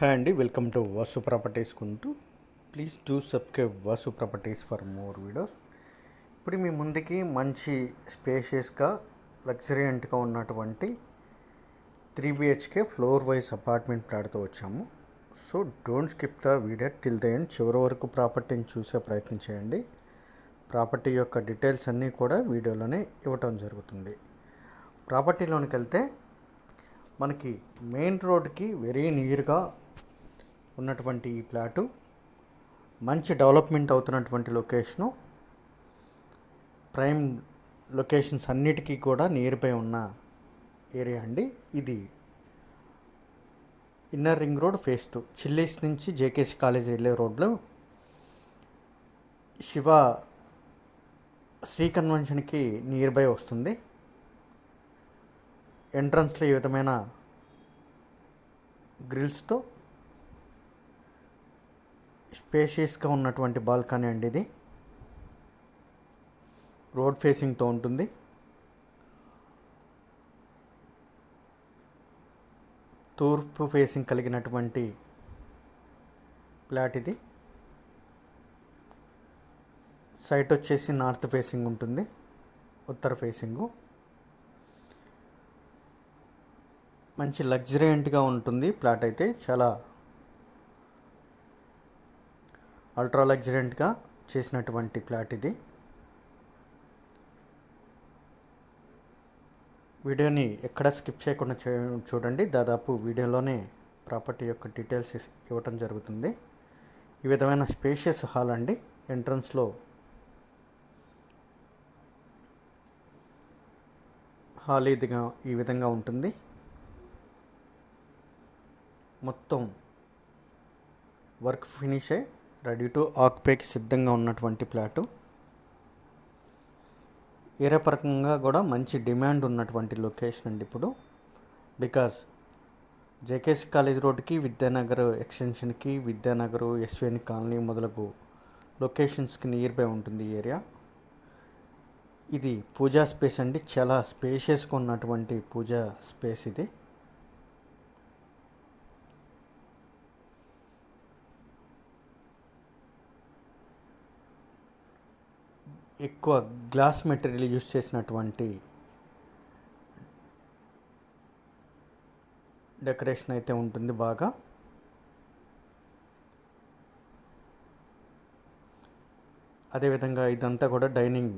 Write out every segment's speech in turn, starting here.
Hi అండి welcome to Vasu properties కుంటూ please do subscribe Vasu properties for more videos ఇప్పుడు మీ ముందుకి మంచి స్పేషియస్గా లగ్జరీయంట్గా ఉన్నటువంటి three BHK floor wise apartment ప్లాట్తో వచ్చాము. So don't skip the video till the end చివరి వరకు ప్రాపర్టీని చూసే ప్రయత్నం చేయండి. ప్రాపర్టీ యొక్క డీటెయిల్స్ అన్నీ కూడా వీడియోలోనే ఇవ్వటం జరుగుతుంది. ప్రాపర్టీలోనికి వెళ్తే మనకి మెయిన్ రోడ్కి వెరీ నియర్గా ఉన్నటువంటి ఈ ప్లాటు మంచి డెవలప్మెంట్ అవుతున్నటువంటి లొకేషను ప్రైమ్ లొకేషన్స్ అన్నిటికీ కూడా నియర్బై ఉన్న ఏరియా అండి. ఇది inner ring road phase two. Chillies నుంచి జేకేసి కాలేజ్ వెళ్ళే రోడ్లో. శివ శ్రీ కన్వెన్షన్కి నియర్ బై వస్తుంది. ఎంట్రన్స్లో ఈ విధమైన గ్రిల్స్తో స్పేషియస్గా ఉన్నటువంటి బాల్కనీ అండి ఇది. రోడ్ ఫేసింగ్తో ఉంటుంది. తూర్పు ఫేసింగ్ కలిగినటువంటి ప్లాట్ ఇది. సైట్ వచ్చేసి నార్త్ ఫేసింగ్ ఉంటుంది. ఉత్తర ఫేసింగు. మంచి లగ్జరీయంట్గా ఉంటుంది ప్లాట్ అయితే. చాలా అల్ట్రా లగ్జరెంట్గా చేసినటువంటి ప్లాట్ ఇది. వీడియోని ఎక్కడ స్కిప్ చేయకుండా చూడండి. దాదాపు వీడియోలోనే ప్రాపర్టీ యొక్క డీటెయిల్స్ ఇవ్వటం జరుగుతుంది. ఈ విధమైన స్పేషియస్ హాల్ అండి. ఎంట్రన్స్లో హాల్ ఇదిగా ఈ విధంగా ఉంటుంది. మొత్తం వర్క్ ఫినిష్ అయ్యి రెడీ టు ఆక్యుపైకి సిద్ధంగా ఉన్నటువంటి ప్లాటు. ఏరే పరకంగా కూడా మంచి డిమాండ్ ఉన్నటువంటి లొకేషన్ అండి ఇప్పుడు. బికాజ్ జేకేసి కాలేజ్ రోడ్కి విద్యానగర్ ఎక్స్టెన్షన్కి విద్యానగర్ ఎస్విఎన్ కాలనీ మొదలగు లొకేషన్స్కి నియర్ బై ఉంటుంది ఈ ఏరియా. ఇది పూజా స్పేస్ అండి. చాలా స్పేషియస్గా ఉన్నటువంటి పూజా స్పేస్ ఇది. ఎక్కువ గ్లాస్ మెటీరియల్ యూస్ చేసినటువంటి డెకరేషన్ అయితే ఉంటుంది బాగా. అదేవిధంగా ఇదంతా కూడా డైనింగ్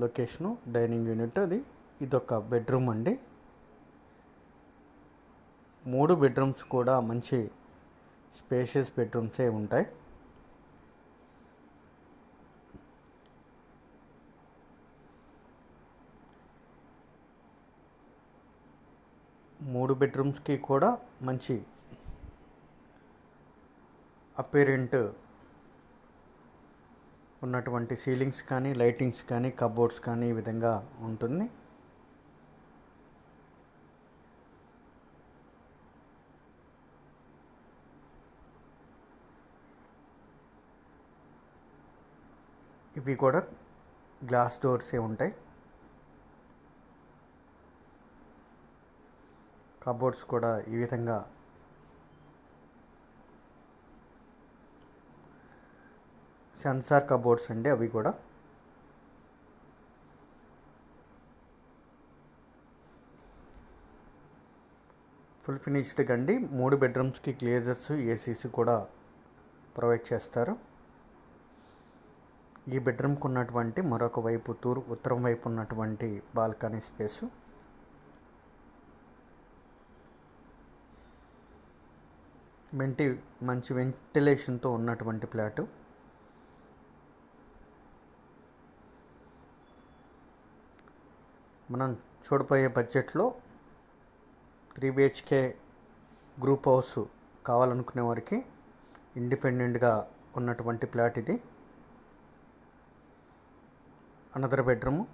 లొకేషను డైనింగ్ యూనిట్ అది. ఇదొక బెడ్రూమ్ అండి. మూడు బెడ్రూమ్స్ కూడా మంచి స్పేషియస్ బెడ్రూమ్సే ఉంటాయి. మూడు బెడ్రూమ్స్కి కూడా మంచి అపేరెంట్ ఉన్నటువంటి సీలింగ్స్ కానీ లైటింగ్స్ కానీ కబోర్డ్స్ కానీ ఈ విధంగా ఉంటుంది. ఇవి కూడా గ్లాస్ డోర్సే ఉంటాయి. కబోర్డ్స్ కూడా ఈ విధంగా. సెన్సార్ కబోర్డ్స్ అండి అవి కూడా. ఫుల్ ఫినిష్డ్ అండి మూడు బెడ్రూమ్స్కి గ్లేజర్స్ ఏసీస్ కూడా ప్రొవైడ్ చేస్తారు. ఈ బెడ్రూమ్కి ఉన్నటువంటి మరొక వైపు తూర్ ఉత్తరం వైపు ఉన్నటువంటి బాల్కనీ స్పేసు. వెంటి మంచి వెంటిలేషన్తో ఉన్నటువంటి ప్లాటు. మనం చూడపోయే బడ్జెట్లో త్రీ బిహెచ్కే గ్రూప్ హౌస్ కావాలనుకునే వారికి ఇండిపెండెంట్గా ఉన్నటువంటి ప్లాట్ ఇది. Another bedroom.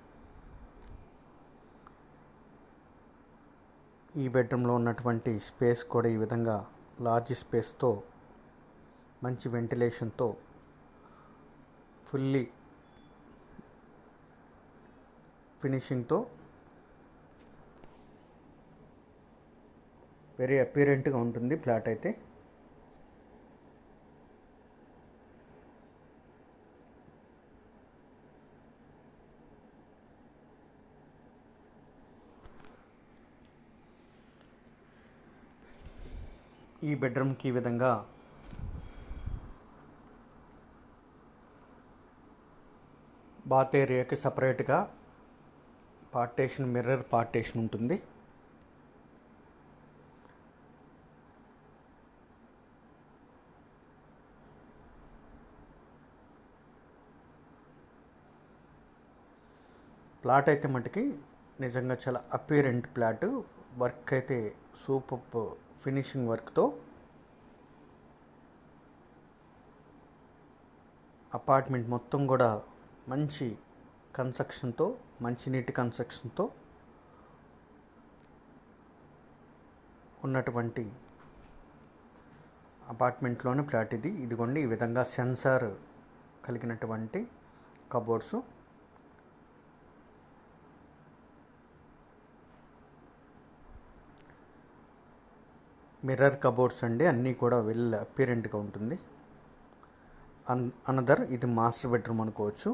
ఈ బెడ్రూమ్లో ఉన్నటువంటి స్పేస్ కూడా ఈ విధంగా లార్జ్ స్పేస్తో మంచి వెంటిలేషన్తో ఫుల్లీ ఫినిషింగ్తో వెరీ అపీరెంట్గా ఉంటుంది ఫ్లాట్ అయితే. ఈ బెడ్రూమ్కి ఈ విధంగా బాత్ ఏరియాకి సపరేట్గా పార్టేషన్ మిర్రర్ పార్టేషన్ ఉంటుంది. ప్లాట్ అయితే మటుకి నిజంగా చాలా అపీరెంట్ ప్లాట్. వర్క్ అయితే సూపర్ ఫినిషింగ్ వర్క్తో అపార్ట్మెంట్ మొత్తం కూడా మంచి కన్స్ట్రక్షన్తో మంచి నీటి కన్స్ట్రక్షన్తో ఉన్నటువంటి అపార్ట్మెంట్లోని ఫ్లాట్ ఇది. ఇదిగోండి ఈ విధంగా సెన్సార్ కలిగినటువంటి కబోర్డ్స్. మిర్రర్ కబోర్డ్స్ అండి అన్నీ కూడా వెల్ అపీరెంట్గా ఉంటుంది. అన్ అనదర్ ఇది మాస్టర్ బెడ్రూమ్ అనుకోవచ్చు.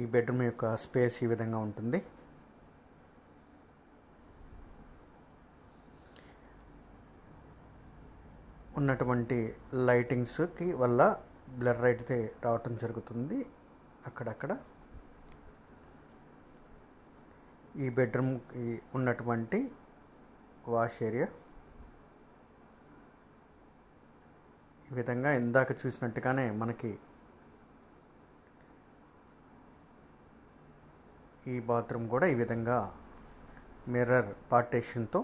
ఈ బెడ్రూమ్ యొక్క స్పేస్ ఈ విధంగా ఉంటుంది. ఉన్నటువంటి లైటింగ్స్కి వల్ల బ్లర్ అయితే రావటం జరుగుతుంది అక్కడక్కడ. ఈ బెడ్రూమ్కి ఉన్నటువంటి వాష్ ఏరియా. ఈ విధంగా ఇందాక చూసినట్టుగానే మనకి ఈ బాత్రూమ్ కూడా ఈ విధంగా మిర్రర్ పార్టేషన్తో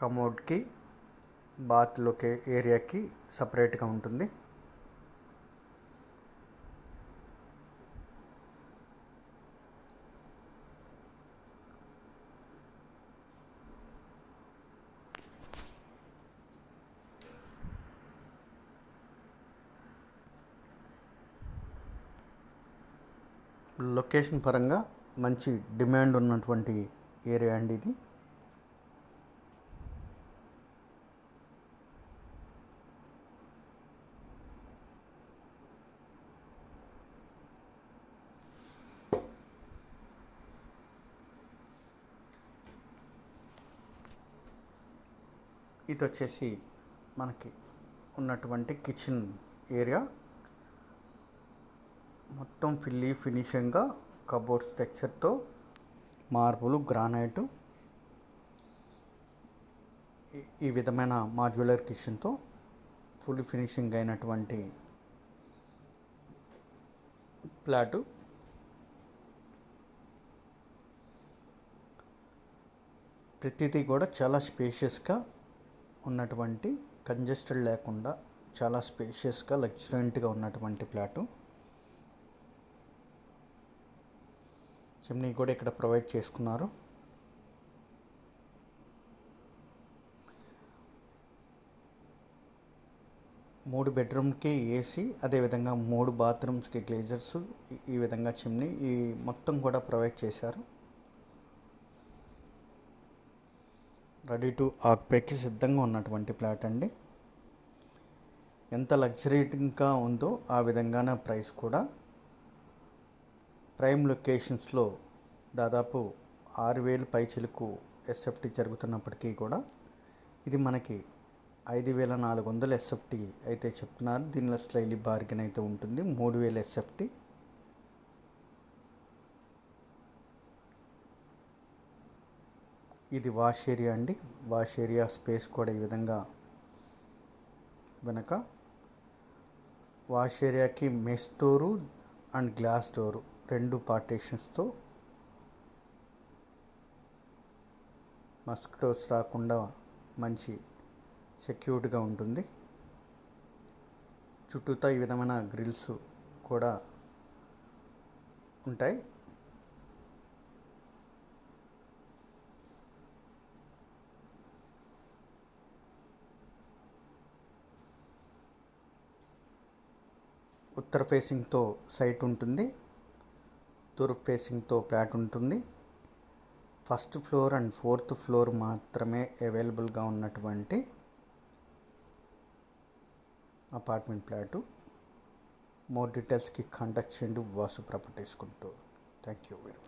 కమోడ్కి బాత్లోకి ఏరియాకి సపరేట్గా ఉంటుంది. లొకేషన్ పరంగా మంచి డిమాండ్ ఉన్నటువంటి ఏరియా అండి ఇది. ఇది వచ్చేసి మనకి ఉన్నటువంటి కిచెన్ ఏరియా. మొత్తం ఫిల్లీ ఫినిషింగ్గా కబోర్డ్ టెక్చర్తో మార్బులు గ్రానైట్ ఈ- ఈ విధమైన మాడ్యులర్ కిచెన్తో ఫుల్ ఫినిషింగ్ అయినటువంటి ప్లాటు. ప్రతిదీ కూడా చాలా స్పేషియస్గా ఉన్నటువంటి కంజెస్టెడ్ లేకుండా చాలా స్పేషియస్గా లగ్జరెంట్గా ఉన్నటువంటి ప్లాటు. చిమ్నీ కూడా ఇక్కడ ప్రొవైడ్ చేసుకున్నారు. మూడు బెడ్రూమ్కి ఏసీ అదేవిధంగా మూడు బాత్రూమ్స్కి గ్లేజర్స్ ఈ- విధంగా చిమ్నీ ఈ మొత్తం కూడా ప్రొవైడ్ చేశారు. రెడీ టు ఆక్పేకి సిద్ధంగా ఉన్నటువంటి ప్లాట్ అండి. ఎంత లగ్జరీగా ఉందో ఆ విధంగానే ప్రైస్ కూడా ప్రైమ్ లొకేషన్స్లో దాదాపు ఆరు వేలు పైచిలకు ఎస్ఎఫ్టీ జరుగుతున్నప్పటికీ కూడా ఇది మనకి ఐదు వేల నాలుగు వందల ఎస్ఎఫ్టీ అయితే చెప్తున్నారు. దీనిలో స్లైలీ బార్గెన్ అయితే ఉంటుంది. మూడు వేల ఎస్ఎఫ్టీ. ఇది వాష్ ఏరియా అండి. వాష్ ఏరియా స్పేస్ కూడా ఈ విధంగా వెనక. వాష్ ఏరియాకి mesh door and glass door. రెండు పార్టీషన్స్తో మస్కిటోస్ రాకుండా మంచి సెక్యూర్డ్గా ఉంటుంది. చుట్టూతా ఈ విధమైన గ్రిల్స్ కూడా ఉంటాయి. ఉత్తర ఫేసింగ్తో సైట్ ఉంటుంది. తూర్పు ఫేసింగ్తో ఫ్లాట్ ఉంటుంది. First floor and fourth floor మాత్రమే అవైలబుల్గా ఉన్నటువంటి అపార్ట్మెంట్ ఫ్లాటు మోర్ డీటెయిల్స్కి కాంటాక్ట్ చేయండి. వాసు ప్రాపర్టీస్ కుంటూ థ్యాంక్ యూ వెరీ మచ్